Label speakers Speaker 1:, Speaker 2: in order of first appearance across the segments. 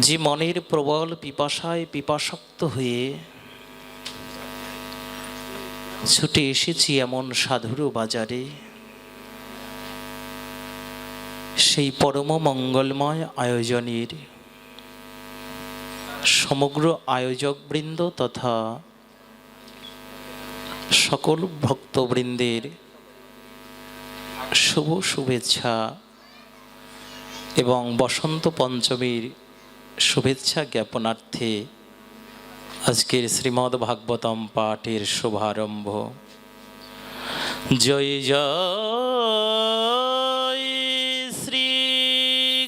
Speaker 1: যে মনের প্রবল পিপাসায় পিপাসক্ত হয়ে ছুটে এসেছি এমন সাধুর বাজারে। সেই পরম মঙ্গলময় আয়োজনের সমগ্র আয়োজকবৃন্দ তথা সকল ভক্তবৃন্দের শুভ শুভেচ্ছা এবং বসন্ত পঞ্চমীর শুভেচ্ছা জ্ঞাপনার্থে আজকের শ্রীমদ্ ভাগবতম পাঠের শুভারম্ভ। জয় জয় শ্রী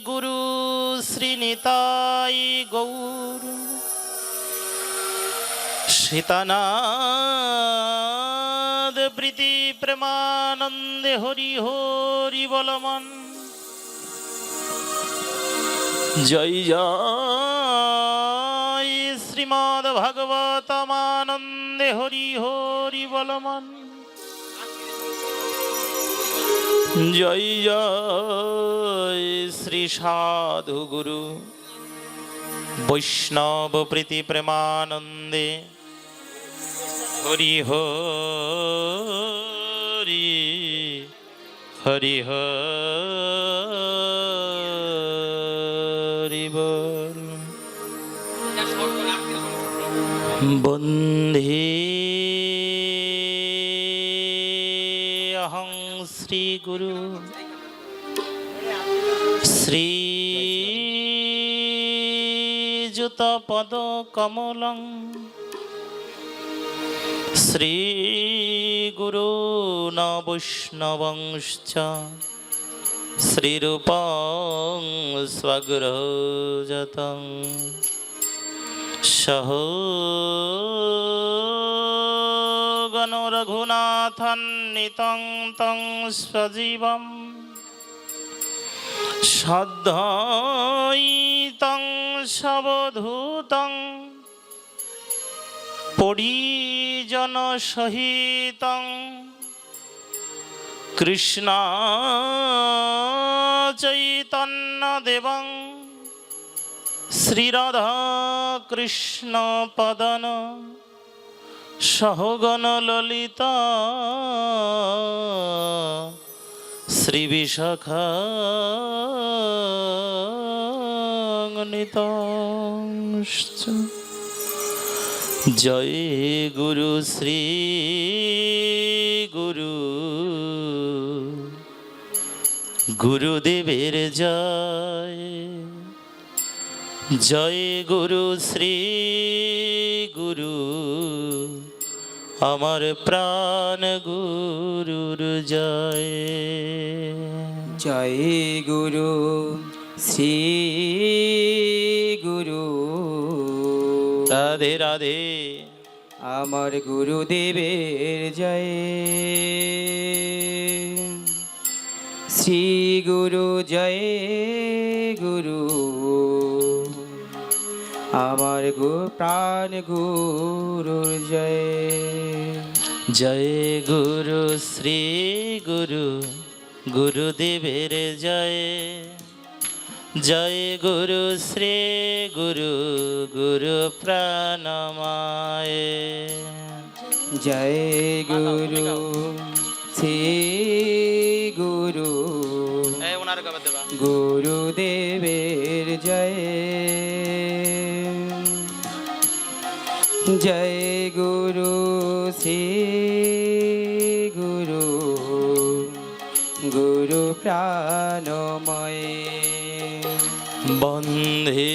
Speaker 1: গুরু শ্রীনিতাই গৌর। সীতানাদ প্রীতি প্রেমানন্দে হরি হরি বলমন। জয় জয় শ্রীমদ ভাগবতমানন্দে হরি হরি বলমন। জয় জয় শ্রী সাধু গুরু বৈষ্ণব প্রীতি প্রেমানন্দে হরি হরি হরি হরি। বন্ধে অহং শ্রী গুরু। শ্রী যুত পদ কমলং। শ্রী গুরু ন বৈষ্ণবংশ্চ শ্রীরূপং সহ গণ তং স্বজীবম সদ্ধইতং সবধূতং পরিজন সহিতং কৃষ্ণ চৈতন্য দেবং শ্রীরাধা কৃষ্ণ পদন সহগণ ললিতা শ্রী বিশাখা জয় গুরু শ্রী গুরু। গুরুদেবের জয়। জয় গুরু শ্রী গুরু আমার প্রাণ গুরুর জয়।
Speaker 2: জয় গুরু শ্রী গুরু।
Speaker 1: রাধে রাধে।
Speaker 2: আমার গুরুদেবের জয়। শ্রী গুরু জয়। আমার গো প্রাণ গুরু জয়।
Speaker 1: জয় গুরু শ্রী গুরু গুরুদেবের জয়। জয় গুরু শ্রী গুরু গুরু প্রাণমায়
Speaker 2: জয় গুরু শ্রী গুরু গুরুদেবের জয় গুরু, শ্রী গুরু। গুরু প্রাণময়।
Speaker 1: বন্ধে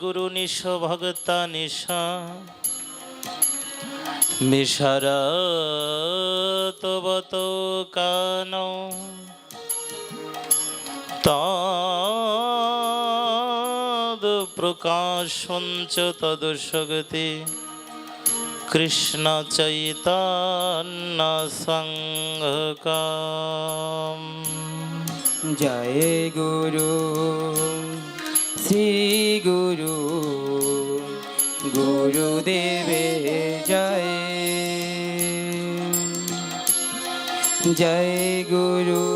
Speaker 1: গুরু নিশ ভগতা নিশা। মিশারা তবত কান তদ প্রকাশঞ্চ তদ শক্তি কৃষ্ণ চৈতন্য সংঘকাম
Speaker 2: জয় গুরু শ্রী গুরু গুরুদেবের জয়। জয় গুরু।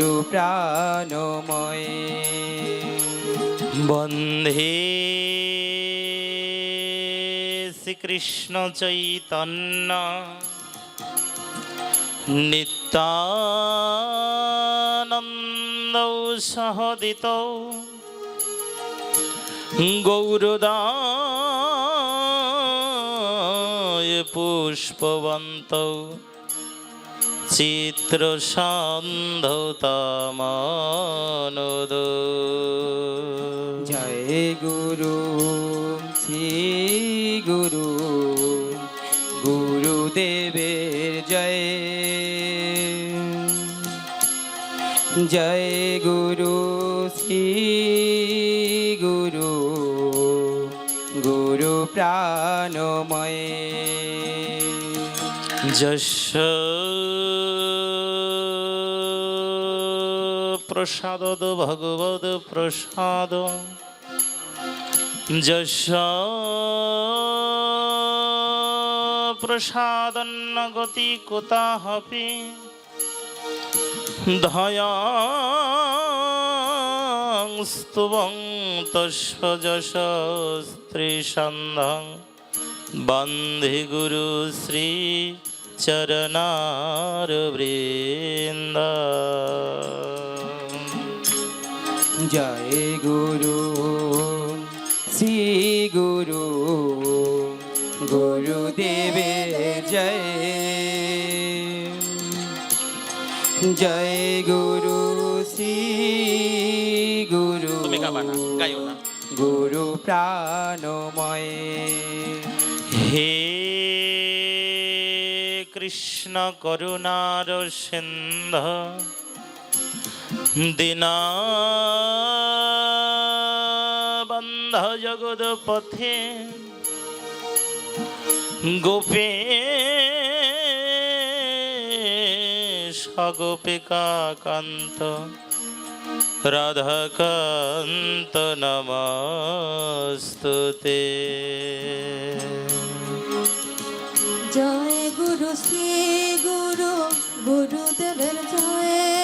Speaker 2: প্রাণময়।
Speaker 1: বন্ধে শ্রীকৃষ্ণ চৈতন্য। নিত্যানন্দ সহদিত। গৌরদায় পুষ্পবন্ত। চিত্র সন্ধতামানদ
Speaker 2: জয় গুরু শ্রী গুরু গুরুদেবের জয়। জয় গুরু শ্রী গুরু গুরু প্রাণময়।
Speaker 1: যশ প্রসাদ ভগবদ প্রসাদ। যশ প্রসাদন্ন গতি কোতা হপি সন্ধং। গুরু শ্রী চরণার বৃন্দ
Speaker 2: জয় গুরু শ্রী গুরু গুরুদেবের জয় জয় গুরু শ্রী গুরু। গুরু প্রাণময়
Speaker 1: হে কৃষ্ণ করুণার সিন্ধ দীনা বন্ধ জগৎ পথে গোপে সগোপিকা কান্ত রাধাকান্ত নমস্তুতে।
Speaker 3: জয় গুরু, শ্রী গুরু, গুরুদেবের জয়।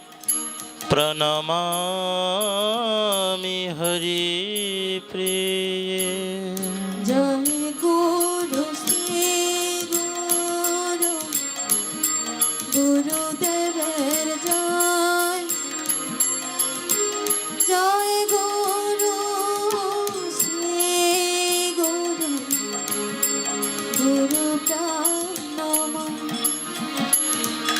Speaker 1: প্রণমামি হরি প্রিয়ে।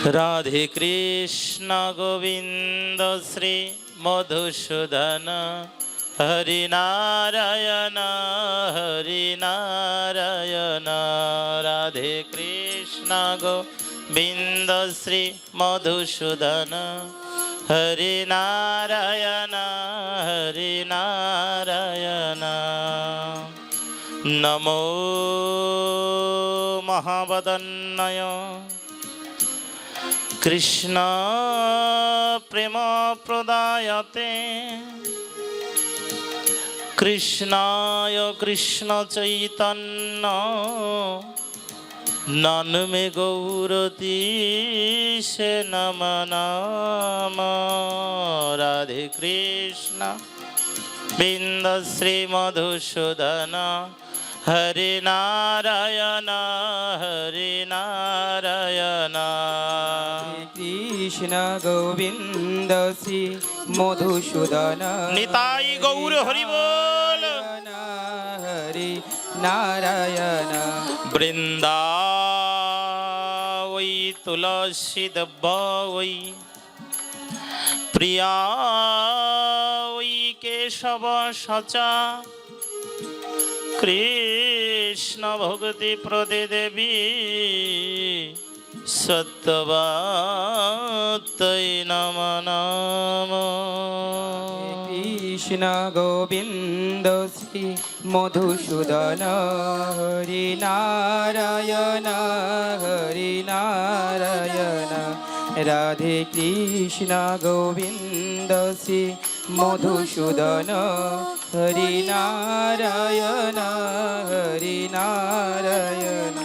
Speaker 1: রাধে কৃষ্ণ গোবিন্দ শ্রী মধুসূদন, হরি নারায়ণ হরি নারায়ণ, রাধে কৃষ্ণ গোবিন্দ শ্রী মধুসূদন, হরি নারায়ণ হরি নারায়ণ। নমো মহাবদন্নয়। কৃষ্ণ প্রেম প্রদায়তে। কৃষ্ণায় কৃষ্ণ চৈতন্য। নন্মে গৌরতি সে রাধে কৃষ্ণ। বৃন্দ শ্রী হরে নারায়ণ হরে নারায়ণ।
Speaker 2: কৃষ্ণ গোবিন্দ শ্রী মধুসূদন
Speaker 1: নিতাই গৌর হরি বল।
Speaker 2: হরি নারায়ণ।
Speaker 1: বৃন্দা ওই তুলসী দব্য ওই প্রিয়া ওই কেশব সচা। কৃষ্ণ ভক্তি প্রদে দেবী সত্যবাতৈ নম নম।
Speaker 2: কৃষ্ণ গোবিন্দ শ্রী মধুসূদন হরি নারায়ণ হরি নারায়ণ। রাধে কৃষ্ণ গোবিন্দ শ্রী মধুসূদন হরি নারায়ণ হরি নারায়ণ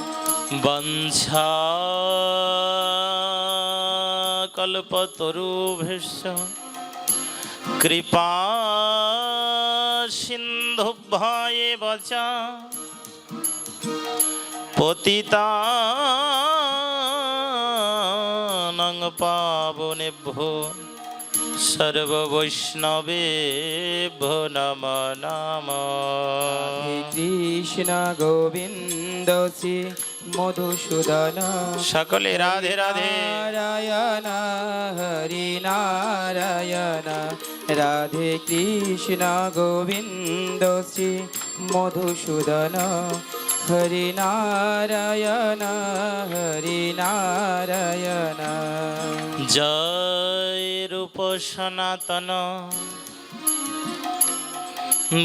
Speaker 1: বঞ্ছা কল্পতরুভীশ্চ কৃপা সিন্ধুভ্যয়ে বচা। পতিতানং পাবনেভ্যো সর্ববৈষ্ণবেভ্যো নম। নম
Speaker 2: কৃষ্ণ গোবিন্দ শ্রী মধুসূদন।
Speaker 1: সকলে রাধে রাধে।
Speaker 2: নারায়ণ হরি নারায়ণ। রাধে কৃষ্ণ গোবিন্দ শ্রী মধুসূদন। হরি নারায়ণ হরি নারায়ণ।
Speaker 1: জয় রূপ সনাতন।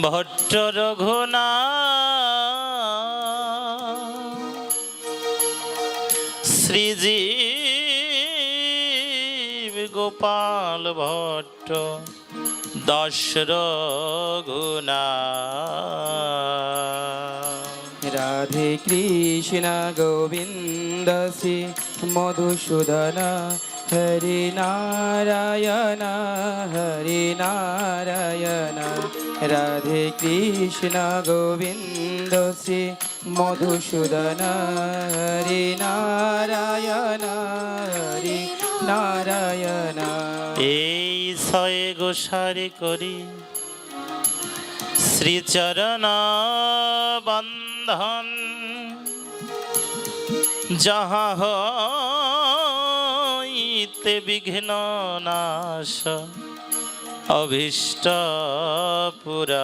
Speaker 1: ভট্ট রঘুনা। শ্রীজীব গোপাল ভট্ট দশ রঘুনা।
Speaker 2: কৃষ্ণ গোবিন্দ শ্রী মধুসূদন, হরি নারায়ণ হরি নারায়ণ, রাধে কৃষ্ণ গোবিন্দ শ্রী মধুসূদন, হরি নারায়ণ হরি নারায়ণ।
Speaker 1: এই ছয় গোসারি করি, শ্রীচরণ বন্ধন যাহা হইতে বিঘ্ন নাশ অভীষ্ট পুরাণ।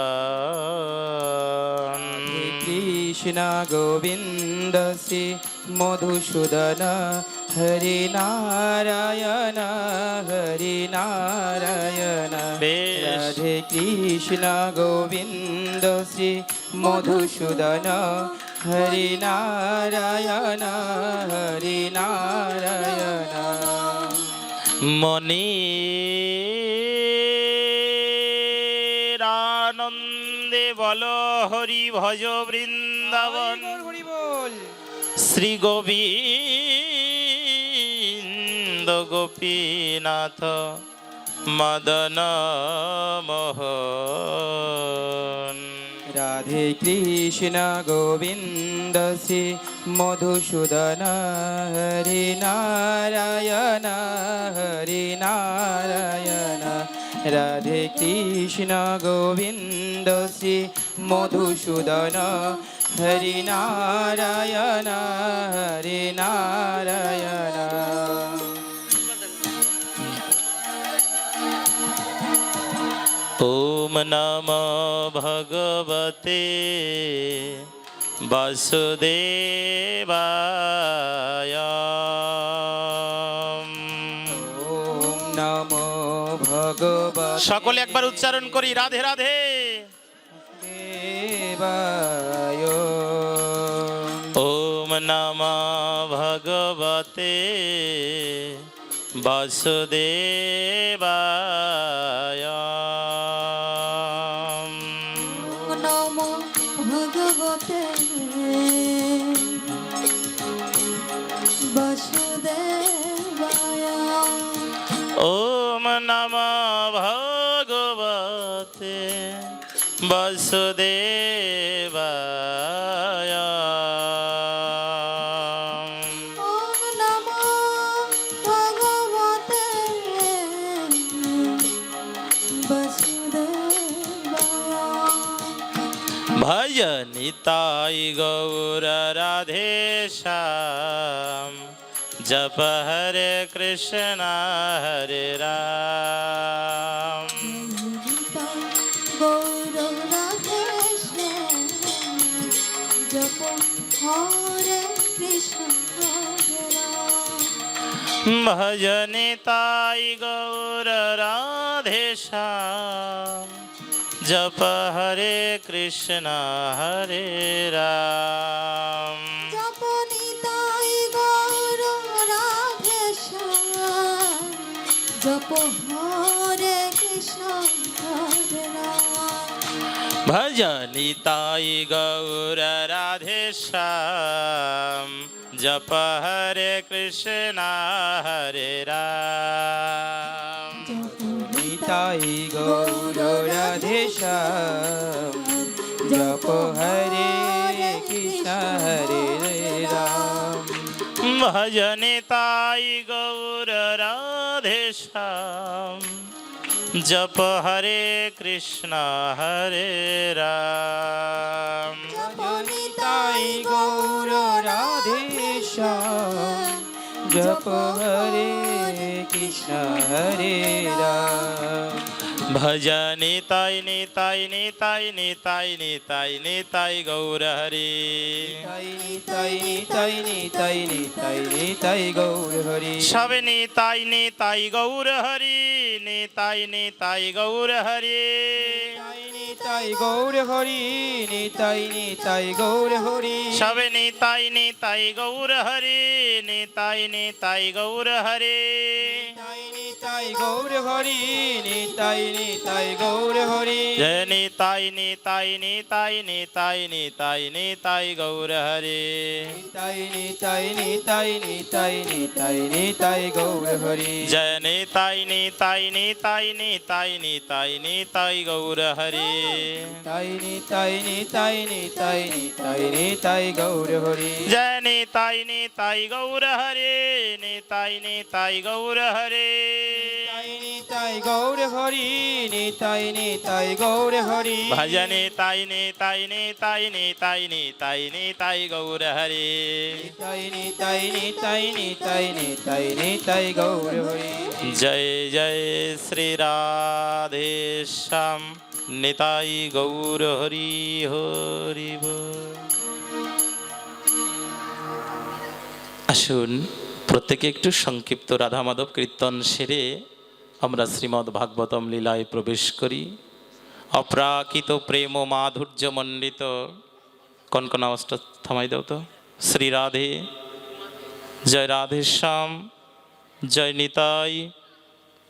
Speaker 2: কৃষ্ণ গোবিন্দ শ্রী মধুসূদন হরি নারায়ণ হরি নারায়ণ। রাধে কৃষ্ণ গোবিন্দ শ্রী মধুসূদন হরি নারায়ণ হরি নারায়ণ।
Speaker 1: মনি আনন্দে বল হরি ভজ বৃন্দাবন। শ্রী গোবিন্দ গোপীনাথ মদন মোহন
Speaker 2: রাধে কৃষ্ণ গোবিন্দ শ্রী মধুসূদন, হরি নারায়ণ হরি নারায়ণ। রাধে কৃষ্ণ গোবিন্দ শ্রী মধুসূদন, হরি নারায়ণ হরি নারায়ণ।
Speaker 1: ওম নম ভগবতে বাসুদেবায়
Speaker 2: ওম নমো ভগবতে
Speaker 1: সকলে একবার উচ্চারণ করি রাধে রাধে।
Speaker 2: দেবায়।
Speaker 1: ওম নম ভগবতে বাসুদেবায়।
Speaker 3: বাসুদেবায়।
Speaker 1: ওম নমো ভগবতে বাসুদেবায়। ভজ নিতাই গৌর রাধে শ্যাম। জপ হরে তাই গৌর রাধে শ্যাম জপ হরে কৃষ্ণ হরে রাম
Speaker 3: জপনি তাই গৌর রাধে শ্যাম জপ হরে
Speaker 1: জপ হরে কৃষ্ণ হরে রাম।
Speaker 2: নিতাই গৌর রাধে শ্যাম জপ হরে কৃষ্ণ হরে রাম।
Speaker 1: ভজনে তাই গৌর রাধে শ্যাম জপ হরে কৃষ্ণ হরে রাম।
Speaker 2: তাই গৌর রাধেশ জপ হরে কৃষ্ণ হরে রাম।
Speaker 1: নিতাই নিতাই নিতাই নিতাই নিতাই গৌর হরে
Speaker 2: তাই নিতাই নিতাই নিতাই নিতাই নিতাই গৌর হরি
Speaker 1: সবে নিতাই নিতাই গৌর হরি নিতাই নিতাই গৌর হরি
Speaker 2: নিতাই নিতাই গৌর হরি নিতাই নিতাই গৌর হরি
Speaker 1: সবে নিতাই নিতাই গৌর হরি নিতাই নিতাই গৌর হরি
Speaker 2: নিতাই নিতাই গৌর হরি নিতাই নিতাই গৌর হরি
Speaker 1: জয় নিতাই নিতাই নিতাই নিতাই নিতাই নিতাই গৌর হরি
Speaker 2: নিতাই নিতাই নিতাই নিতাই নিতাই নিতাই গৌর হরি
Speaker 1: জয় নিতাই নিতাই নিতাই নিতাই নিতাই নিতাই গৌর হরি
Speaker 2: নিতাই নিতাই নিতাই নিতাই নিতাই নিতাই গৌর হরি
Speaker 1: জয় নিতাই নিতাই গৌর হরি নিতাই নিতাই গৌর হরি
Speaker 2: নিতাই নিতাই গৌর হরি নিতাই নিতাই গৌর হরি
Speaker 1: ভজনে তাই নিতাই নিতাই নিতাই নিতাই নিতাই গৌর হরি
Speaker 2: নিতাই নিতাই নিতাই নিতাই নিতাই নিতাই গৌর হরি
Speaker 1: জয় জয় শ্রী রাধে শ্যাম নিতাই গৌর হরি হরি। আসুন প্রত্যেকে একটু সংক্ষিপ্ত রাধা মাধব কীর্তন সেরে আমরা শ্রীমদ্ ভাগবতম লীলায় প্রবেশ করি। অপ্রাকৃত প্রেম ও মাধুর্য মণ্ডিত। কনকন আওয়াজটা থামাই দাও তো। শ্রী রাধে। জয় রাধে শ্যাম। জয় নিতাই।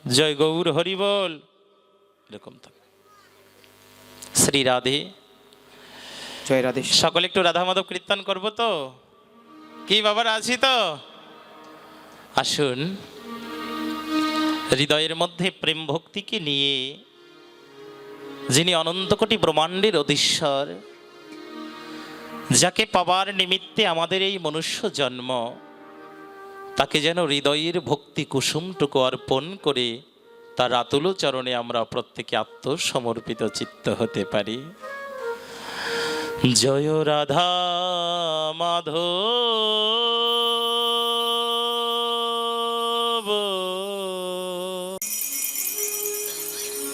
Speaker 1: জয় গৌর হরি বল এরকম থাকবে শ্রী রাধে।
Speaker 2: জয় রাধে
Speaker 1: সকলে একটু রাধা মাধব কীর্তন করব তো? কি বাবার আছি তো? আসুন। হৃদয়ের মধ্যে প্রেম ভক্তিকে নিয়ে যিনি অনন্তকোটি ব্রহ্মাণ্ডের অধীশ্বর, যাকে পাবার নিমিত্তে আমাদের এই মনুষ্য জন্ম, তাকে যেন হৃদয়ের ভক্তি কুসুমটুকু অর্পণ করে তার আতুল চরণে আমরা প্রত্যেকে আত্মসমর্পিত চিত্ত হতে পারি। জয় রাধা মাধব।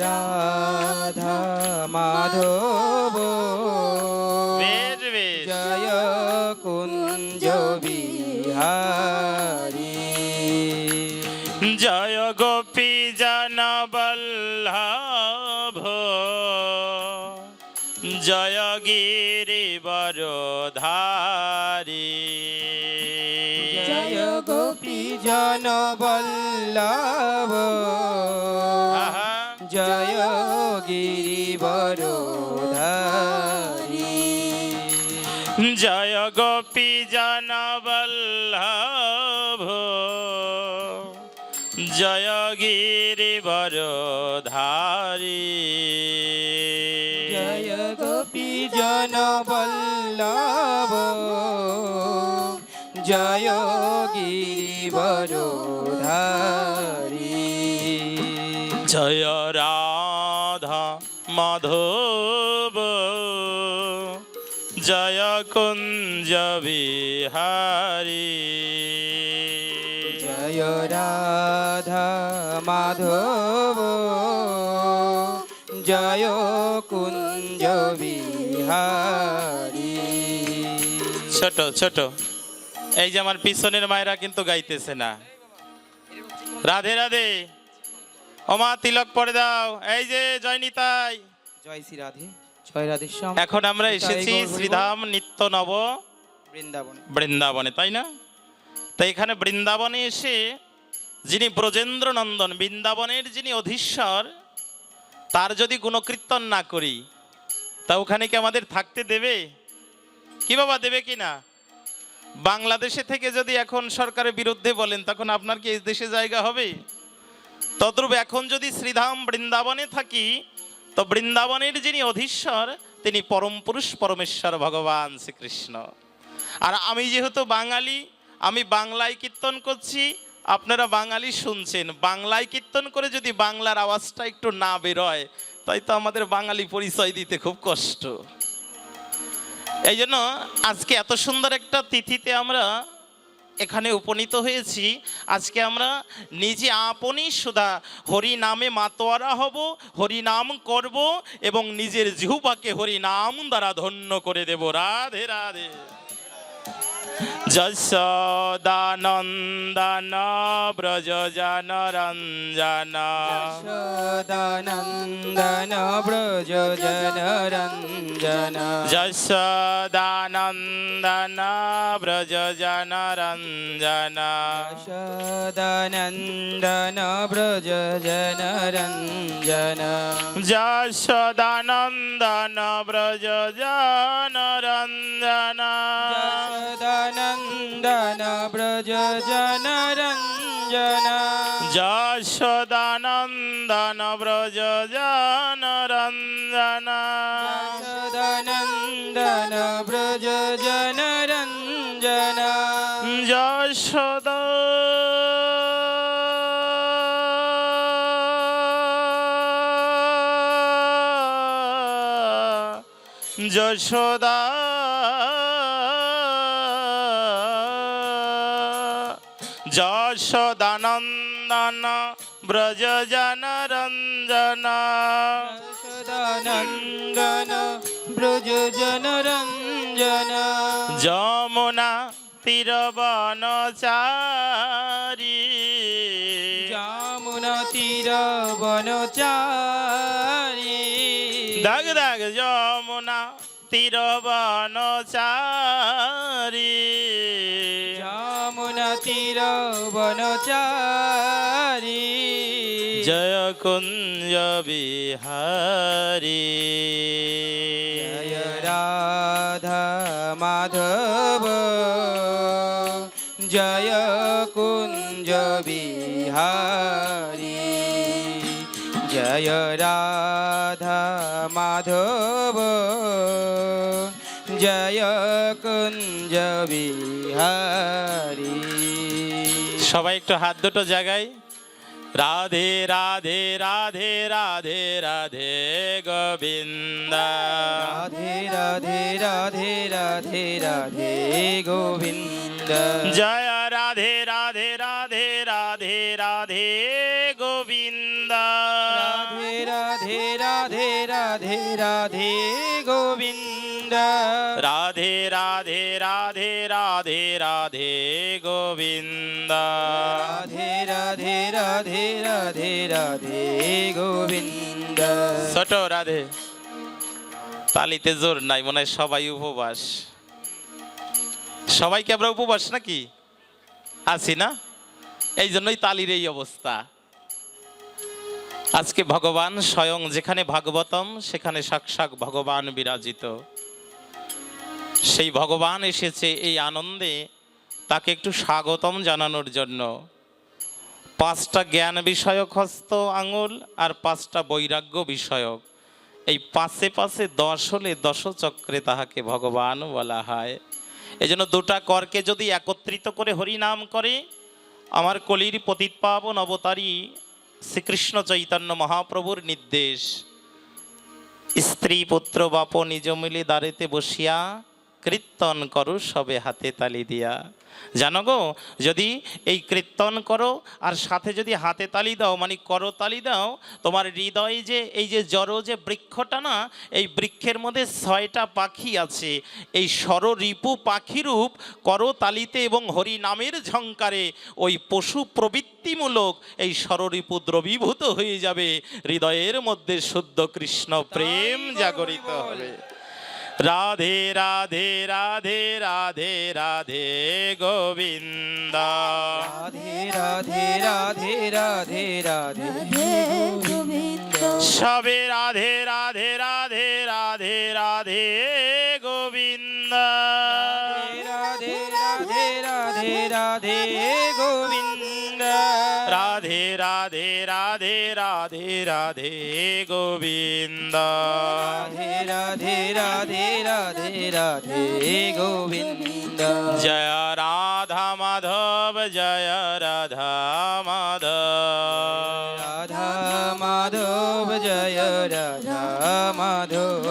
Speaker 1: রাধা মাধব জয় কুঞ্জ বিহারী
Speaker 2: জয়
Speaker 1: গোপী জন বল্লভ জয় গিরিবরধারী
Speaker 2: জয় গোপী জয়
Speaker 1: গোপী জন বল্লভ জয় গিরিবরধারী।
Speaker 2: জয় নন্দন বল্লভ জয় গিরিবরধারী।
Speaker 1: জয় রাধা মাধব। কুঞ্জ বিহারী
Speaker 2: জয় রাধা মাধব। জয় কুঞ্জ বিহারী
Speaker 1: ছোট ছোট। এই যে আমার পিছনের মায়েরা কিন্তু গাইতেছে না। রাধে রাধে। ওমা তিলক পরে দাও। এই যে জয়নিতাই।
Speaker 2: জয় শ্রী রাধে। জয় রাধেশ্যাম।
Speaker 1: এখন আমরা এসেছি। শ্রীধাম নিত্য নব
Speaker 2: বৃন্দাবনে।
Speaker 1: বৃন্দাবনে, তাই না? তো এখানে বৃন্দাবনে এসে যিনি ব্রজেন্দ্র নন্দন বৃন্দাবনের যিনি অধীশ্বর, তার যদি গুণকীর্তন না করি, তা ওখানে কি আমাদের থাকতে দেবে? কি বাবা, দেবে কি না? বাংলাদেশে থেকে যদি এখন সরকারের বিরুদ্ধে বলেন, তখন আপনার কি এই দেশে জায়গা হবে? তদ্রূপ এখন যদি শ্রীধাম বৃন্দাবনে থাকি, তো বৃন্দাবনের যিনি অধীশ্বর, তিনি পরম পুরুষ পরমেশ্বর ভগবান শ্রীকৃষ্ণ। আর আমি যেহেতু বাঙালি, আমি বাংলায় কীর্তন করছি, আপনারা বাঙালি শুনছেন। বাংলায় কীর্তন করে যদি বাংলার আওয়াজটা একটু না বেরোয়, তাই তো আমাদের বাঙালি পরিচয় দিতে খুব কষ্ট। এই জন্য আজকে এত সুন্দর একটা তিথিতে আমরা এখানে উপনীত হয়েছি। আজকে আমরা নিজে আপনি সুধা হরি নামে মাতোয়ারা হব, হরি নাম করব এবং নিজের জিহুবাকে হরি নাম দ্বারা ধন্য করে দেব। রাধে রাধে। はい! যশোদানন্দন ব্রজ জন রঞ্জন
Speaker 2: সদানন্দন ব্রজ জন রঞ্জন
Speaker 1: যশোদানন্দন ব্রজ জন রঞ্জন
Speaker 2: সদানন্দন ব্রজ জন রঞ্জন
Speaker 1: যশোদানন্দন ব্রজ জন রঞ্জন
Speaker 2: সদানন্দন ব্রজ জন রঞ্জন
Speaker 1: যশোদানন্দন ব্রজ জন রঞ্জন
Speaker 2: সদানন্দন ব্রজ জন রঞ্জন
Speaker 1: যশোদ যশোদা যশোদানন্দন ব্রজ জন রঞ্জন
Speaker 2: সদানন্দন ব্রজ জন রঞ্জন
Speaker 1: যমুনা তীরবনচারী
Speaker 2: যমুনা তীর বনচারী
Speaker 1: দাগ দাগ যমুনা তীরবনচারী
Speaker 2: বনচারী
Speaker 1: জয় কুঞ্জ বিহারী।
Speaker 2: জয় রাধা মাধব। জয় কুঞ্জ বিহারী। জয় রাধা মাধব। জয় কুঞ্জ বিহারী।
Speaker 1: সবাই একটু হাত দুটো জায়গায় রাধে রাধে রাধে রাধে রাধে গোবিন্দ
Speaker 2: রাধে রাধে রাধে রাধে রাধে গোবিন্দ
Speaker 1: জয় রাধে রাধে রাধে রাধে রাধে গোবিন্দ
Speaker 2: রাধে রাধে রাধে রাধে রাধে
Speaker 1: রাধে রাধে রাধে রাধে রাধে গোবিন্দ।
Speaker 2: রাধে রাধে রাধে রাধে রাধে গোবিন্দ।
Speaker 1: ছোট রাধে তালিতে জোর নাই মনে হয় সবাই উপবাস। সবাই কি আমরা উপবাস নাকি? আছি না? এই জন্যই তালির এই অবস্থা। আজকে ভগবান স্বয়ং যেখানে ভাগবতম সেখানে সাক্ষাৎ ভগবান বিরাজিত। সেই ভগবান এসেছে এই আনন্দে তাকে একটু স্বাগতম জানানোর জন্য। পাঁচটা জ্ঞান বিষয়ক হস্ত আঙুল আর পাঁচটা বৈরাগ্য বিষয়ক। এই পাশে পাশে দশ হলে দশচক্রে তাহাকে ভগবান বলা হয়। এই জন্য দুটা করকে যদি একত্রিত করে হরিনাম করে, আমার কলির পতিত পাবন অবতারী শ্রীকৃষ্ণ চৈতন্য মহাপ্রভুর নির্দেশ। স্ত্রী পুত্র বাপ নিজ মিলে দাঁড়িতে বসিয়া কীর্তন করো সবে হাতে তালি দিয়া। জানো গো যদি এই কীর্তন করো আর সাথে যদি হাতে তালি দাও মানে করো তালি দাও তোমার হৃদয়ে যে এই যে জড় যে বৃক্ষটা না এই বৃক্ষের মধ্যে ছয়টা পাখি আছে। এই রিপু পাখিরূপ করো তালিতে এবং হরি নামের ঝঙ্কারে। ওই পশু প্রবৃত্তিমূলক এই ষড়রিপু দ্রবীভূত হয়ে যাবে। হৃদয়ের মধ্যে শুদ্ধ কৃষ্ণ প্রেম জাগরিত হবে। রাধে রাধে রাধে রাধে রাধে গোবিন্দ
Speaker 2: রাধে রাধে রাধে রাধে রাধে
Speaker 3: রাধে গোবিন্দ
Speaker 1: সবে রাধে রাধে রাধে রাধে রাধে গোবিন্দ
Speaker 2: রাধে রাধে রাধে রাধে গোবিন্দ
Speaker 1: রাধে রাধে রাধে রাধে রাধে গোবিন্দ
Speaker 2: রাধে রাধে রাধে রাধে রাধে গোবিন্দ
Speaker 1: জয় রাধা মাধব জয় রাধা মাধব
Speaker 2: রাধা মাধব জয় রাধা মাধব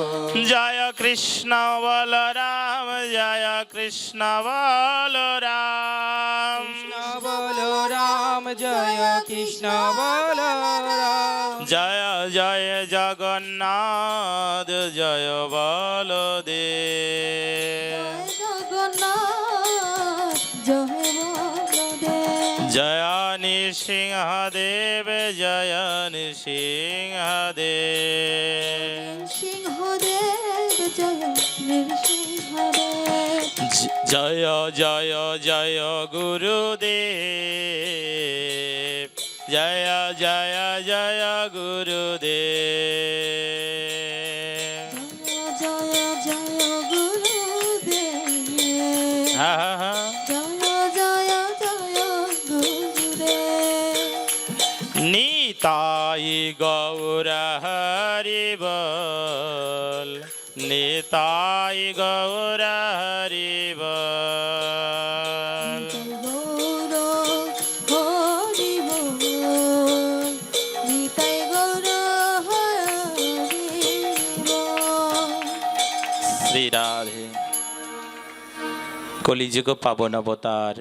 Speaker 1: জয় কৃষ্ণ বলরাম জয় কৃষ্ণ বলরাম
Speaker 2: জয় কৃষ্ণ বলো
Speaker 1: জয় জয় জগন্নাথ জয় বলদেব
Speaker 3: জগন্নাথ জয় বলদেব
Speaker 1: জয় নৃসিংহদেব। জয় নৃসিংহদেব
Speaker 3: সিংহদেব জয় নৃসিংহদেব।
Speaker 1: জয় জয় জয় গুরুদেব। জয় জয় জয় গুরুদেব।
Speaker 3: জয় জয় গুরুদেব।
Speaker 1: হা হা হা নিতাই গৌর হরি বল। নিতাই গৌর কলিযুগ পাবন অবতার